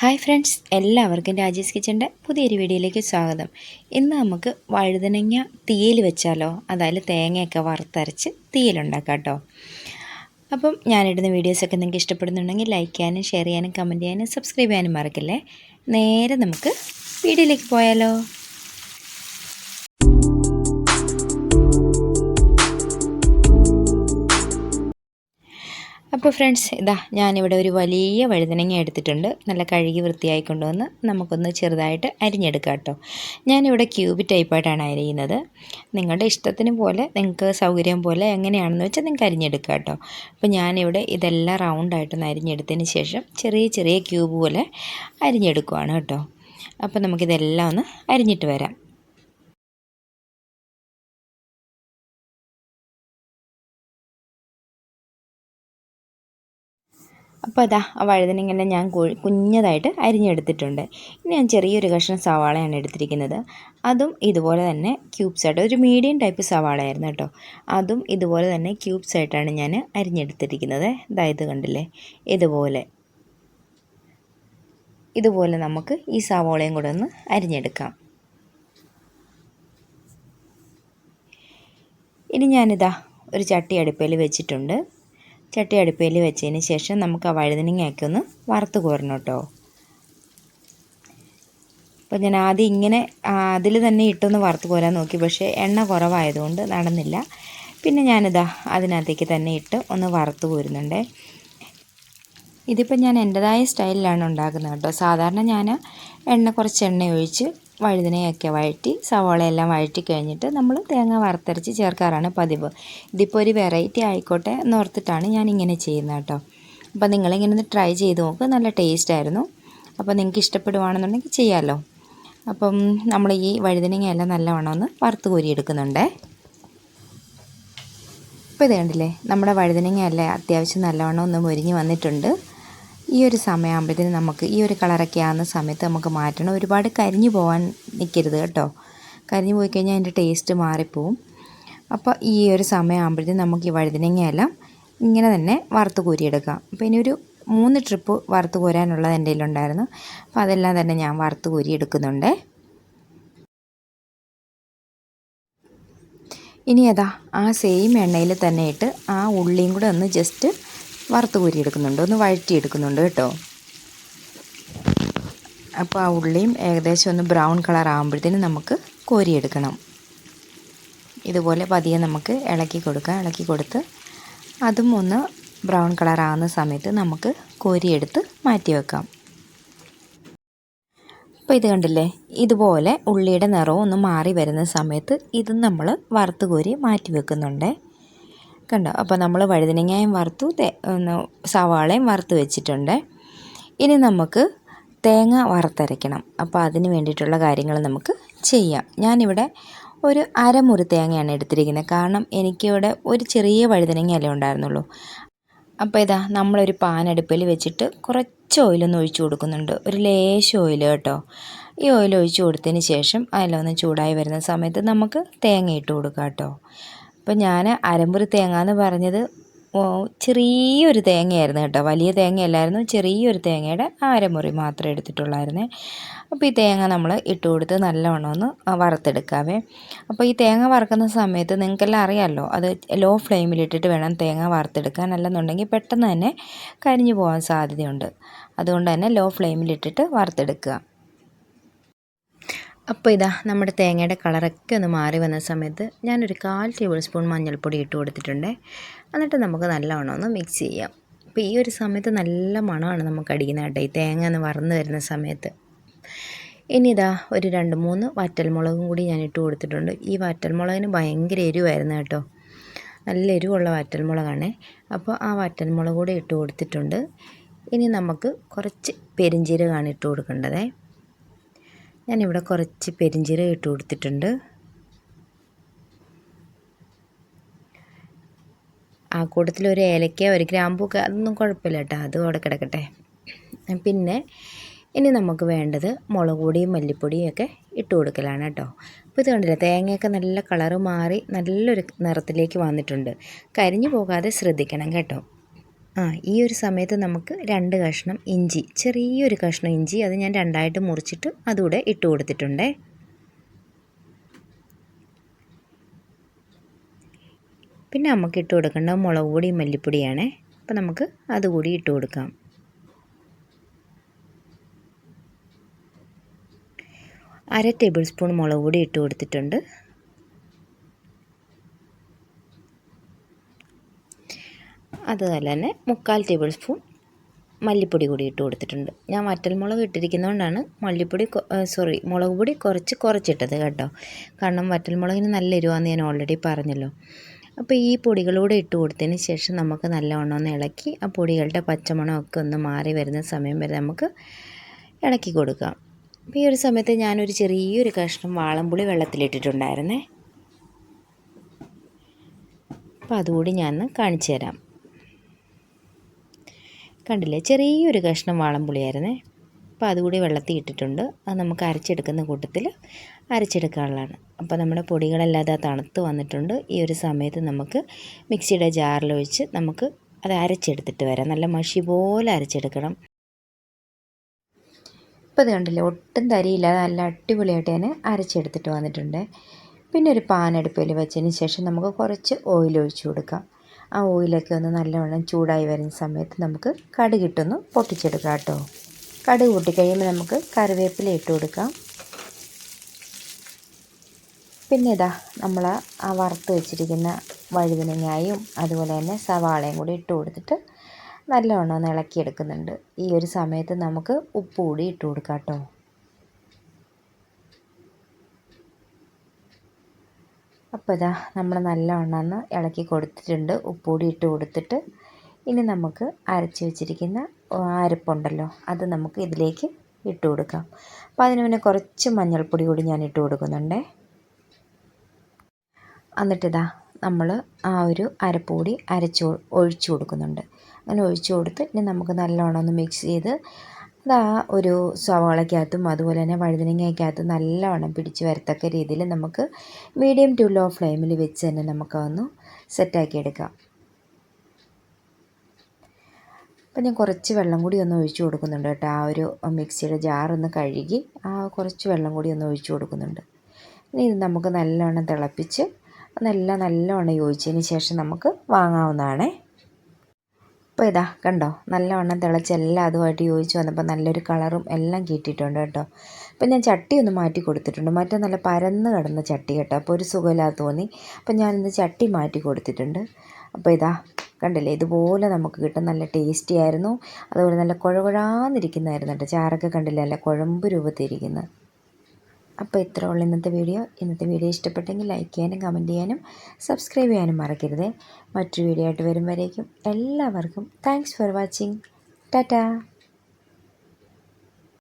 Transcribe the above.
Hi friends എല്ലാവർക്കും രാജേഷ് കിച്ചന്റെ പുതിയൊരു വീഡിയോയിലേക്ക് സ്വാഗതം. ഇന്ന് നമുക്ക് വഴുതനങ്ങ തീയിൽ വെച്ചാലോ അതായത് തേങ്ങയൊക്കെ വറുത്തരച്ച് തീയിലുണ്ടാക്കാം കേട്ടോ. അപ്പം ഞാനിടുന്ന വീഡിയോസൊക്കെ നിങ്ങൾക്ക് ഇഷ്ടപ്പെടുന്നുണ്ടെങ്കിൽ ലൈക്ക് ചെയ്യാനും ഷെയർ ചെയ്യാനും കമന്റ് ചെയ്യാനും സബ്സ്ക്രൈബ് ചെയ്യാനും മറക്കില്ലേ? നേരെ നമുക്ക് വീഡിയോയിലേക്ക് പോയാലോ. അപ്പോൾ ഫ്രണ്ട്സ് ഇതാ ഞാനിവിടെ ഒരു വലിയ വഴുതനങ്ങ എടുത്തിട്ടുണ്ട്. നല്ല കഴുകി വൃത്തിയായി കൊണ്ടുവന്ന് നമുക്കൊന്ന് ചെറുതായിട്ട് അരിഞ്ഞെടുക്കാം കേട്ടോ. ഞാനിവിടെ ക്യൂബ് ടൈപ്പായിട്ടാണ് അരിയുന്നത്. നിങ്ങളുടെ ഇഷ്ടത്തിന് പോലെ നിങ്ങൾക്ക് സൗകര്യം പോലെ എങ്ങനെയാണെന്ന് വെച്ചാൽ നിങ്ങൾക്ക് അരിഞ്ഞെടുക്കാം കേട്ടോ. അപ്പോൾ ഞാനിവിടെ ഇതെല്ലാം റൗണ്ടായിട്ടൊന്ന് അരിഞ്ഞെടുത്തതിന് ശേഷം ചെറിയ ചെറിയ ക്യൂബ് പോലെ അരിഞ്ഞെടുക്കുവാണ് കേട്ടോ. അപ്പോൾ നമുക്കിതെല്ലാം ഒന്ന് അരിഞ്ഞിട്ട് വരാം. അപ്പോൾ അതാ ആ വഴുതനങ്ങനെ ഞാൻ കുഞ്ഞതായിട്ട് അരിഞ്ഞെടുത്തിട്ടുണ്ട്. ഇനി ഞാൻ ചെറിയൊരു കഷ്ണം സവാളയാണ് എടുത്തിരിക്കുന്നത്. അതും ഇതുപോലെ തന്നെ ക്യൂബ്സ് ആയിട്ട് ഒരു മീഡിയം ടൈപ്പ് സവാളയായിരുന്നു കേട്ടോ. അതും ഇതുപോലെ തന്നെ ക്യൂബ്സ് ആയിട്ടാണ് ഞാൻ അരിഞ്ഞെടുത്തിരിക്കുന്നത്. ഇതായത് കണ്ടില്ലേ? ഇതുപോലെ. ഇതുപോലെ നമുക്ക് ഈ സവാളയും കൂടെ ഒന്ന് അരിഞ്ഞെടുക്കാം. ഇനി ഞാനിതാ ഒരു ചട്ടി അടുപ്പയിൽ വെച്ചിട്ടുണ്ട്. ചട്ടി അടുപ്പയിൽ വെച്ചതിന് ശേഷം നമുക്ക് ആ വഴുതനങ്ങയൊക്കെ ഒന്ന് വറുത്ത് കോരണം കേട്ടോ. അപ്പോൾ ഞാൻ ആദ്യം ഇങ്ങനെ അതിൽ തന്നെ ഇട്ടൊന്ന് വറുത്ത് കോരാൻ നോക്കി. പക്ഷേ എണ്ണ കുറവായതുകൊണ്ട് നടന്നില്ല. പിന്നെ ഞാനിതാ അതിനകത്തേക്ക് തന്നെ ഇട്ട് ഒന്ന് വറുത്ത് കോരുന്നുണ്ട്. ഇതിപ്പോൾ ഞാൻ എന്റെതായ സ്റ്റൈലിലാണ് ഉണ്ടാക്കുന്നത് കേട്ടോ. സാധാരണ ഞാൻ എണ്ണ കുറച്ച് എണ്ണ ഒഴിച്ച് വഴുതനയൊക്കെ വഴറ്റി സവോളയെല്ലാം വഴറ്റി കഴിഞ്ഞിട്ട് നമ്മൾ തേങ്ങ വറുത്തരച്ച് ചേർക്കാറാണ് പതിവ്. ഇതിപ്പോൾ ഒരു വെറൈറ്റി ആയിക്കോട്ടെ എന്നോർത്തിട്ടാണ് ഞാൻ ഇങ്ങനെ ചെയ്യുന്നത് കേട്ടോ. അപ്പോൾ നിങ്ങളിങ്ങനെ ഒന്ന് ട്രൈ ചെയ്ത് നോക്ക്. നല്ല ടേസ്റ്റ് ആയിരുന്നു. അപ്പോൾ നിങ്ങൾക്ക് ഇഷ്ടപ്പെടുവാണെന്നുണ്ടെങ്കിൽ ചെയ്യാമല്ലോ അപ്പം നമ്മൾ ഈ വഴുതനങ്ങയെല്ലാം നല്ലവണ്ണം ഒന്ന് വറുത്ത് കോരിയെടുക്കുന്നുണ്ടേ. ഇപ്പോൾ ഇത് കണ്ടില്ലേ? നമ്മുടെ വഴുതനങ്ങയല്ലേ അത്യാവശ്യം നല്ലവണ്ണം ഒന്ന് മുരിഞ്ഞ് വന്നിട്ടുണ്ട്. ഈ ഒരു സമയമാകുമ്പോഴത്തേന് നമുക്ക് ഈ ഒരു കളറൊക്കെ ആകുന്ന സമയത്ത് നമുക്ക് മാറ്റണം. ഒരുപാട് കരിഞ്ഞു പോകാൻ നിൽക്കരുത് കേട്ടോ. കരിഞ്ഞു പോയി കഴിഞ്ഞാൽ അതിന്റെ ടേസ്റ്റ് മാറിപ്പോവും. അപ്പോൾ ഈ ഒരു സമയമാകുമ്പോഴത്തേന് നമുക്ക് ഈ വഴുതനങ്ങയെല്ലാം ഇങ്ങനെ തന്നെ വറുത്ത് കോരിയെടുക്കാം. അപ്പോൾ ഇനി ഒരു മൂന്ന് ട്രിപ്പ് വറുത്ത് കോരാനുള്ളത് എന്റെ കയ്യിലുണ്ടായിരുന്നു. അപ്പോൾ അതെല്ലാം തന്നെ ഞാൻ വറുത്ത് കോരിയെടുക്കുന്നുണ്ട്. ഇനി അതാ ആ സെയിം എണ്ണയിൽ തന്നെ ഇട്ട് ആ ഉള്ളിയും കൂടെ ഒന്ന് ജസ്റ്റ് വറുത്ത് കോരിയെടുക്കുന്നുണ്ട് ഒന്ന് വഴറ്റിയെടുക്കുന്നുണ്ട് കേട്ടോ. അപ്പോൾ ആ ഉള്ളിയും ഏകദേശം ഒന്ന് ബ്രൗൺ കളർ ആകുമ്പോഴത്തേനും നമുക്ക് കോരിയെടുക്കണം ഇതുപോലെ പതിയെ നമുക്ക് ഇളക്കി കൊടുക്കാം. ഇളക്കി കൊടുത്ത് അതും ഒന്ന് ബ്രൗൺ കളർ ആകുന്ന സമയത്ത് നമുക്ക് കോരിയെടുത്ത് മാറ്റി വെക്കാം. അപ്പോൾ ഇത് കണ്ടില്ലേ? ഇതുപോലെ ഉള്ളിയുടെ നിറവും ഒന്ന് മാറി വരുന്ന സമയത്ത് ഇതും നമ്മൾ വറുത്ത് കോരി മാറ്റി വെക്കുന്നുണ്ട്. കണ്ടോ? അപ്പോൾ നമ്മൾ വഴുതനങ്ങയും വറുത്തു സവാളയും വറുത്ത് വെച്ചിട്ടുണ്ട്. ഇനി നമുക്ക് തേങ്ങ വറുത്തരയ്ക്കണം. അപ്പോൾ അതിന് വേണ്ടിയിട്ടുള്ള കാര്യങ്ങൾ നമുക്ക് ചെയ്യാം. ഞാനിവിടെ ഒരു അരമുറി തേങ്ങയാണ് എടുത്തിരിക്കുന്നത്. കാരണം എനിക്കിവിടെ ഒരു ചെറിയ വഴുതനങ്ങയല്ലേ ഉണ്ടായിരുന്നുള്ളൂ. അപ്പോൾ ഇതാ നമ്മളൊരു പാനടുപ്പിൽ വെച്ചിട്ട് കുറച്ച് ഓയിലൊന്ന് ഒഴിച്ചു കൊടുക്കുന്നുണ്ട്. ഒരു ലേശം ഓയിൽ കേട്ടോ. ഈ ഓയിൽ ഒഴിച്ചു കൊടുത്തതിന് ശേഷം അതിലൊന്ന് ചൂടായി വരുന്ന സമയത്ത് നമുക്ക് തേങ്ങ ഇട്ട് കൊടുക്കാം കേട്ടോ. അപ്പോൾ ഞാൻ അരമ്പുറി തേങ്ങ എന്ന് പറഞ്ഞത് ചെറിയൊരു തേങ്ങയായിരുന്നു കേട്ടോ. വലിയ തേങ്ങയല്ലായിരുന്നു ചെറിയൊരു തേങ്ങയുടെ അരമുറി മാത്രം എടുത്തിട്ടുള്ളായിരുന്നേ. അപ്പോൾ ഈ തേങ്ങ നമ്മൾ ഇട്ട് കൊടുത്ത് നല്ലവണ്ണം ഒന്ന് വറുത്തെടുക്കാവേ. അപ്പോൾ ഈ തേങ്ങ വറുക്കുന്ന സമയത്ത് നിങ്ങൾക്കെല്ലാം അറിയാമല്ലോ അത് ലോ ഫ്ലെയിമിലിട്ടിട്ട് വേണം തേങ്ങ വറുത്തെടുക്കാൻ. അല്ലെന്നുണ്ടെങ്കിൽ പെട്ടെന്ന് തന്നെ കരിഞ്ഞു പോകാൻ സാധ്യതയുണ്ട്. അതുകൊണ്ട് തന്നെ ലോ ഫ്ലെയിമിലിട്ടിട്ട് വറുത്തെടുക്കുക. അപ്പോൾ ഇതാ നമ്മുടെ തേങ്ങയുടെ കളറൊക്കെ ഒന്ന് മാറി വന്ന സമയത്ത് ഞാനൊരു കാൽ ടേബിൾ സ്പൂൺ മഞ്ഞൾപ്പൊടി ഇട്ട് കൊടുത്തിട്ടുണ്ട്. എന്നിട്ട് നമുക്ക് നല്ലവണ്ണം ഒന്ന് മിക്സ് ചെയ്യാം. അപ്പോൾ ഈ ഒരു സമയത്ത് നല്ല മണമാണ് നമുക്ക് അടിക്കുന്നത് കേട്ടോ ഈ തേങ്ങ ഒന്ന് വറന്ന് വരുന്ന സമയത്ത്. ഇനി ഇതാ ഒരു രണ്ട് മൂന്ന് വറ്റൽമുളകും കൂടി ഞാൻ ഇട്ട് കൊടുത്തിട്ടുണ്ട്. ഈ വറ്റൽമുളകിന് ഭയങ്കര എരിവായിരുന്നു കേട്ടോ. നല്ല എരിവുള്ള വറ്റൽമുളകാണ്. അപ്പോൾ ആ വറ്റൽമുളക് കൂടി ഇട്ട് കൊടുത്തിട്ടുണ്ട്. ഇനി നമുക്ക് കുറച്ച് പെരിഞ്ചീരകമാണ് ഇട്ട് കൊടുക്കേണ്ടത്. ഞാനിവിടെ കുറച്ച് പെരിഞ്ചീരകം ഇട്ട് കൊടുത്തിട്ടുണ്ട്. ആ കൂട്ടത്തിൽ ഒരു ഏലക്ക ഒരു ഗ്രാമ്പൂക്ക അതൊന്നും കുഴപ്പമില്ല കേട്ടോ. അത് അവിടെ കിടക്കട്ടെ. പിന്നെ ഇനി നമുക്ക് വേണ്ടത് മുളക് പൊടിയും മല്ലിപ്പൊടിയും ഒക്കെ ഇട്ട് കൊടുക്കലാണ് കേട്ടോ. അപ്പോൾ ഇത് കണ്ടില്ല തേങ്ങയൊക്കെ നല്ല കളറ് മാറി നല്ലൊരു നിറത്തിലേക്ക് വന്നിട്ടുണ്ട്. കരിഞ്ഞു പോകാതെ ശ്രദ്ധിക്കണം കേട്ടോ. ആ ഈ ഒരു സമയത്ത് നമുക്ക് രണ്ട് കഷ്ണം ഇഞ്ചി ചെറിയൊരു കഷ്ണം ഇഞ്ചി അത് ഞാൻ രണ്ടായിട്ട് മുറിച്ചിട്ട് അതുകൂടെ ഇട്ട് കൊടുത്തിട്ടുണ്ടേ. പിന്നെ നമുക്ക് ഇട്ട് കൊടുക്കേണ്ട മുളക് പൊടി മല്ലിപ്പൊടിയാണേ. അപ്പോൾ നമുക്ക് അതുകൂടി ഇട്ട് കൊടുക്കാം. അര ടേബിൾ സ്പൂൺ മുളക് പൊടി ഇട്ട് കൊടുത്തിട്ടുണ്ട്. അതുപോലെ തന്നെ മുക്കാൽ ടേബിൾ സ്പൂൺ മല്ലിപ്പൊടി കൂടി ഇട്ട് കൊടുത്തിട്ടുണ്ട്. ഞാൻ വറ്റൽമുളക് ഇട്ടിരിക്കുന്നതുകൊണ്ടാണ് മല്ലിപ്പൊടി സോറി മുളക് പൊടി കുറച്ച് കുറച്ചിട്ടത് കേട്ടോ. കാരണം വറ്റൽമുളകിന് നല്ല എരിവാന്ന് ഞാൻ ഓൾറെഡി പറഞ്ഞല്ലോ. അപ്പോൾ ഈ പൊടികളൂടെ ഇട്ട് കൊടുത്തതിന് ശേഷം നമുക്ക് നല്ലവണ്ണം ഒന്ന് ഇളക്കി ആ പൊടികളുടെ പച്ചമണമൊക്കെ ഒന്ന് മാറി വരുന്ന സമയം വരെ നമുക്ക് ഇളക്കി കൊടുക്കാം. അപ്പോൾ ഈ ഒരു സമയത്ത് ഞാനൊരു ചെറിയൊരു കഷ്ണം വാളംപുളി വെള്ളത്തിലിട്ടിട്ടുണ്ടായിരുന്നേ. അപ്പോൾ അതുകൂടി ഞാൻ കാണിച്ചു തരാം കണ്ടില്ലേ? ചെറിയൊരു കഷ്ണം വാളംപുളിയായിരുന്നേ. അപ്പോൾ അതുകൂടി വെള്ളത്തിൽ ഇട്ടിട്ടുണ്ട്. അത് നമുക്ക് അരച്ചെടുക്കുന്ന കൂട്ടത്തിൽ അരച്ചെടുക്കാനുള്ളതാണ്. അപ്പോൾ നമ്മുടെ പൊടികളല്ലാതെ തണുത്ത് വന്നിട്ടുണ്ട്. ഈ ഒരു സമയത്ത് നമുക്ക് മിക്സിയുടെ ജാറിൽ ജാറിലൊഴിച്ച് നമുക്ക് അത് അരച്ചെടുത്തിട്ട് വരാം. നല്ല മഷി പോലെ അരച്ചെടുക്കണം. ഇപ്പോൾ ഇത് കണ്ടില്ലേ? ഒട്ടും തരിയില്ലാതെ നല്ല അടിപൊളിയായിട്ട് ഞാൻ അരച്ചെടുത്തിട്ട് വന്നിട്ടുണ്ട്. പിന്നെ ഒരു പാൻ അടുപ്പിൽ വെച്ചതിന് ശേഷം നമുക്ക് കുറച്ച് ഓയിൽ ഒഴിച്ചു കൊടുക്കാം. ആ ഓയിലൊക്കെ ഒന്ന് നല്ലവണ്ണം ചൂടായി വരുന്ന സമയത്ത് നമുക്ക് കടുകിട്ടൊന്ന് പൊട്ടിച്ചെടുക്കാം കേട്ടോ. കടുക് പൊട്ടിക്കഴിയുമ്പോൾ നമുക്ക് കറിവേപ്പില ഇട്ട് കൊടുക്കാം. പിന്നെ ഇതാ നമ്മൾ ആ വറുത്ത് വെച്ചിരിക്കുന്ന വഴുതനങ്ങായും അതുപോലെ തന്നെ സവാളയും കൂടി ഇട്ട് കൊടുത്തിട്ട് നല്ലവണ്ണം ഒന്ന് ഇളക്കിയെടുക്കുന്നുണ്ട്. ഈ ഒരു സമയത്ത് നമുക്ക് ഉപ്പ് കൂടി ഇട്ട് കൊടുക്കാം കേട്ടോ. അപ്പോൾ ഇതാ നമ്മൾ നല്ലവണ്ണം ഒന്ന് ഇളക്കി കൊടുത്തിട്ടുണ്ട്. ഉപ്പുകൂടി ഇട്ട് കൊടുത്തിട്ട് ഇനി നമുക്ക് അരച്ച് വെച്ചിരിക്കുന്ന അരപ്പുണ്ടല്ലോ അത് നമുക്ക് ഇതിലേക്ക് ഇട്ട് കൊടുക്കാം. അപ്പോൾ അതിന് പിന്നെ കുറച്ച് മഞ്ഞൾപ്പൊടി കൂടി ഞാൻ ഇട്ട് കൊടുക്കുന്നുണ്ടേ. എന്നിട്ടിതാ നമ്മൾ ആ ഒരു അരപ്പൊടി അരച്ച് ഒഴിച്ചു കൊടുക്കുന്നുണ്ട്. അങ്ങനെ ഒഴിച്ചു കൊടുത്ത് ഇനി നമുക്ക് നല്ലോണം ഒന്ന് മിക്സ് ചെയ്ത് അതാ ഒരു സവാളയ്ക്കകത്തും അതുപോലെ തന്നെ വഴുതനങ്ങയ്ക്കകത്തും നല്ലവണ്ണം പിടിച്ച് വരത്തക്ക രീതിയിൽ നമുക്ക് മീഡിയം ടു ലോ ഫ്ലെയിമിൽ വെച്ച് തന്നെ നമുക്കതൊന്ന് സെറ്റാക്കി എടുക്കാം. അപ്പം ഞാൻ കുറച്ച് വെള്ളം കൂടി ഒന്ന് ഒഴിച്ചു കൊടുക്കുന്നുണ്ട് കേട്ടോ. ആ ഒരു മിക്സിയുടെ ജാറൊന്ന് കഴുകി ആ കുറച്ച് വെള്ളം കൂടി ഒന്ന് ഒഴിച്ചു കൊടുക്കുന്നുണ്ട്. ഇനി ഇത് നമുക്ക് നല്ലവണ്ണം തിളപ്പിച്ച് അതെല്ലാം നല്ലവണ്ണം യോജിച്ചതിന് ശേഷം നമുക്ക് വാങ്ങാവുന്നതാണേ. അപ്പോൾ ഇതാ കണ്ടോ? നല്ലവണ്ണം തിളച്ച് എല്ലാം അതുമായിട്ട് യോജിച്ച് വന്നപ്പോൾ നല്ലൊരു കളറും എല്ലാം കിട്ടിയിട്ടുണ്ട് കേട്ടോ. അപ്പോൾ ഞാൻ ചട്ടി ഒന്ന് മാറ്റി കൊടുത്തിട്ടുണ്ട്. മറ്റേ നല്ല പരന്ന് കിടന്ന ചട്ടി കേട്ടോ. അപ്പോൾ ഒരു സുഖമില്ലാതെ തോന്നി. അപ്പോൾ ഞാനിന്ന് ചട്ടി മാറ്റി കൊടുത്തിട്ടുണ്ട്. അപ്പോൾ ഇതാ കണ്ടില്ലേ? ഇതുപോലെ നമുക്ക് കിട്ടും. നല്ല ടേസ്റ്റി ആയിരുന്നു. അതുപോലെ നല്ല കുഴകുഴാന്നിരിക്കുന്നതായിരുന്നു കേട്ടോ. ചാറൊക്കെ കണ്ടില്ലേ? നല്ല കുഴമ്പ് രൂപത്തിരിക്കുന്നത്. അപ്പോൾ ഇത്ര ഉള്ള ഇന്നത്തെ വീഡിയോ. ഇന്നത്തെ വീഡിയോ ഇഷ്ടപ്പെട്ടെങ്കിൽ ലൈക്ക് ചെയ്യാനും കമന്റ് ചെയ്യാനും സബ്സ്ക്രൈബ് ചെയ്യാനും മറക്കരുത്. മറ്റൊരു വീഡിയോ ആയിട്ട് വരും എല്ലാവർക്കും താങ്ക്സ് ഫോർ വാച്ചിങ് ടാറ്റാ.